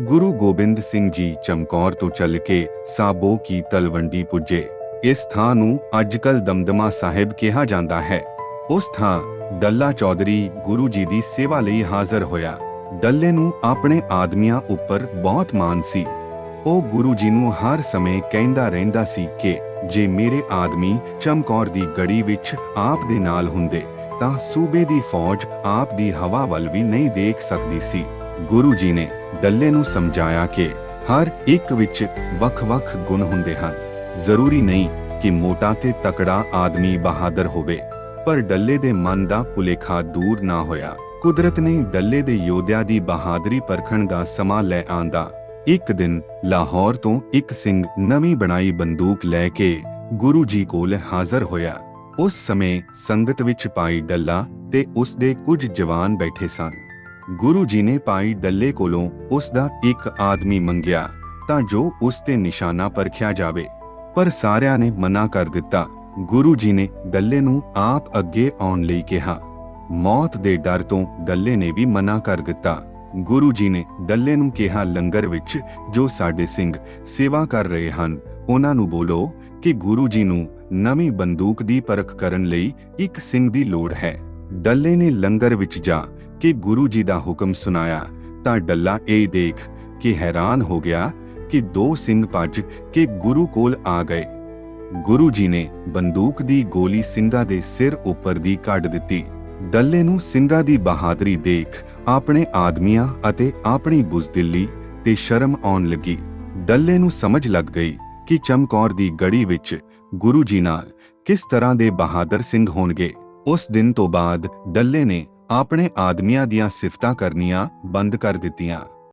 ਗੁਰੂ ਗੋਬਿੰਦ ਸਿੰਘ ਜੀ ਚਮਕੌਰ ਤੋਂ ਚੱਲ ਕੇ ਸਾਬੋ ਕੀ ਤਲਵੰਡੀ ਪੁੱਜੇ। ਇਸ ਥਾਂ ਨੂੰ ਅੱਜਕੱਲ ਦਮਦਮਾ ਸਾਹਿਬ ਕਿਹਾ ਜਾਂਦਾ ਹੈ। ਉਸ ਥਾਂ ਡੱਲਾ ਚੌਧਰੀ ਗੁਰੂ ਜੀ ਦੀ ਸੇਵਾ ਲਈ ਹਾਜ਼ਰ ਹੋਇਆ। ਡੱਲੇ ਨੂੰ ਆਪਣੇ ਆਦਮੀਆਂ ਉੱਪਰ ਬਹੁਤ ਮਾਣ ਸੀ। ਉਹ ਗੁਰੂ ਜੀ ਨੂੰ ਹਰ ਸਮੇਂ ਕਹਿੰਦਾ ਰਹਿੰਦਾ ਸੀ ਕਿ ਜੇ ਮੇਰੇ ਆਦਮੀ ਚਮਕੌਰ ਦੀ ਗੜੀ ਵਿੱਚ ਆਪ ਦੇ ਨਾਲ ਹੁੰਦੇ, ਤਾਂ ਸੂਬੇ ਦੀ ਫੌਜ ਆਪ ਦੀ ਹਵਾ ਵੱਲ ਵੀ ਨਹੀਂ ਦੇਖ ਸਕਦੀ ਸੀ। ਗੁਰੂ ਜੀ ਨੇ ਡੱਲੇ ਨੂੰ ਸਮਝਾਇਆ ਕਿ ਹਰ ਇੱਕ ਵਿੱਚ ਵੱਖ-ਵੱਖ ਗੁਣ ਹੁੰਦੇ ਹਨ। ਜ਼ਰੂਰੀ ਨਹੀਂ ਕਿ ਮੋਟਾ ਤੇ ਤਕੜਾ ਆਦਮੀ ਬਹਾਦਰ ਹੋਵੇ, ਪਰ ਡੱਲੇ ਦੇ ਮਨ ਦਾ ਭੁਲੇਖਾ ਦੂਰ ਨਾ ਹੋਇਆ। ਕੁਦਰਤ ਨੇ ਡੱਲੇ ਦੇ ਯੋਧਿਆਂ ਦੀ ਬਹਾਦਰੀ ਪਰਖਣ ਦਾ ਸਮਾਂ ਲੈ ਆਂਦਾ। ਇੱਕ ਦਿਨ ਲਾਹੌਰ ਤੋਂ ਇੱਕ ਸਿੰਘ ਨਵੀਂ ਬਣਾਈ ਬੰਦੂਕ ਲੈ ਕੇ ਗੁਰੂ ਜੀ ਕੋਲ ਹਾਜ਼ਰ ਹੋਇਆ। ਉਸ ਸਮੇਂ ਸੰਗਤ ਵਿੱਚ ਪਾਈ ਡੱਲਾ ਤੇ ਉਸ ਦੇ ਕੁਝ ਜਵਾਨ ਬੈਠੇ ਸਨ। ਗੁਰੂ ਜੀ ਨੇ ਪਾਈ ਡੱਲੇ ਕੋਲੋਂ ਉਸ ਦਾ ਇੱਕ ਆਦਮੀ ਮੰਗਿਆ, ਤਾਂ ਜੋ ਉਸ ਤੇ ਨਿਸ਼ਾਨਾ ਪਰਖਿਆ ਜਾਵੇ। ਪਰ ਸਾਰਿਆਂ ਨੇ ਮਨਾ ਕਰ ਦਿੱਤਾ। ਗੁਰੂ ਜੀ ਨੇ ਡੱਲੇ ਨੂੰ ਆਪ ਅੱਗੇ ਆਉਣ ਲਈ ਕਿਹਾ। ਮੌਤ ਦੇ ਡਰ ਤੋਂ ਡੱਲੇ ਨੇ ਵੀ ਮਨਾ ਕਰ ਦਿੱਤਾ। ਗੁਰੂ ਜੀ ਨੇ ਡੱਲੇ ਨੂੰ ਕਿਹਾ, ਲੰਗਰ ਵਿੱਚ ਜੋ ਸਾਡੇ ਸਿੰਘ ਸੇਵਾ ਕਰ ਰਹੇ ਹਨ, ਉਹਨਾਂ ਨੂੰ ਬੋਲੋ ਕਿ ਗੁਰੂ ਜੀ ਨੂੰ ਨਵੀਂ ਬੰਦੂਕ ਦੀ ਪਰਖ ਕਰਨ ਲਈ ਇੱਕ ਸਿੰਘ ਦੀ ਲੋੜ ਹੈ। ਡੱਲੇ ਨੇ ਲੰਗਰ ਵਿੱਚ ਜਾ ਕੇ ਗੁਰੂ ਜੀ ਦਾ ਹੁਕਮ ਸੁਨਾਇਆ ਤਾਂ ਡੱਲਾ ਇਹ ਦੇਖ ਕੇ ਹੈਰਾਨ ਹੋ ਗਿਆ ਕਿ ਦੋ ਸਿੰਘ ਭੱਜ ਕੇ ਗੁਰੂ ਕੋਲ ਆ ਗਏ। ਗੁਰੂ ਜੀ ਨੇ ਬੰਦੂਕ ਦੀ ਗੋਲੀ ਸਿੰਘਾਂ ਦੇ ਸਿਰ ਉੱਪਰ ਦੀ ਕੱਢ ਦਿੱਤੀ। ਡੱਲੇ ਨੂੰ ਸਿੰਘਾਂ ਦੀ ਬਹਾਦਰੀ ਦੇਖ ਆਪਣੇ ਆਦਮੀਆਂ ਅਤੇ ਆਪਣੀ ਬੁਜ਼ਦਿਲੀ ਤੇ ਸ਼ਰਮ ਆਉਣ ਲੱਗੀ। ਡੱਲੇ ਨੂੰ ਸਮਝ ਲੱਗ ਗਈ ਕਿ ਚਮਕੌਰ ਦੀ ਗੜੀ ਵਿੱਚ ਗੁਰੂ ਜੀ ਨਾਲ ਕਿਸ ਤਰ੍ਹਾਂ ਦੇ ਬਹਾਦਰ ਸਿੰਘ ਹੋਣਗੇ। ਉਸ ਦਿਨ ਤੋਂ ਬਾਅਦ ਡੱਲੇ ਨੇ ਆਪਣੇ ਆਦਮੀਆਂ ਦੀਆਂ ਸਿਫਤਾਂ ਕਰਨੀਆਂ ਬੰਦ ਕਰ ਦਿੱਤੀਆਂ।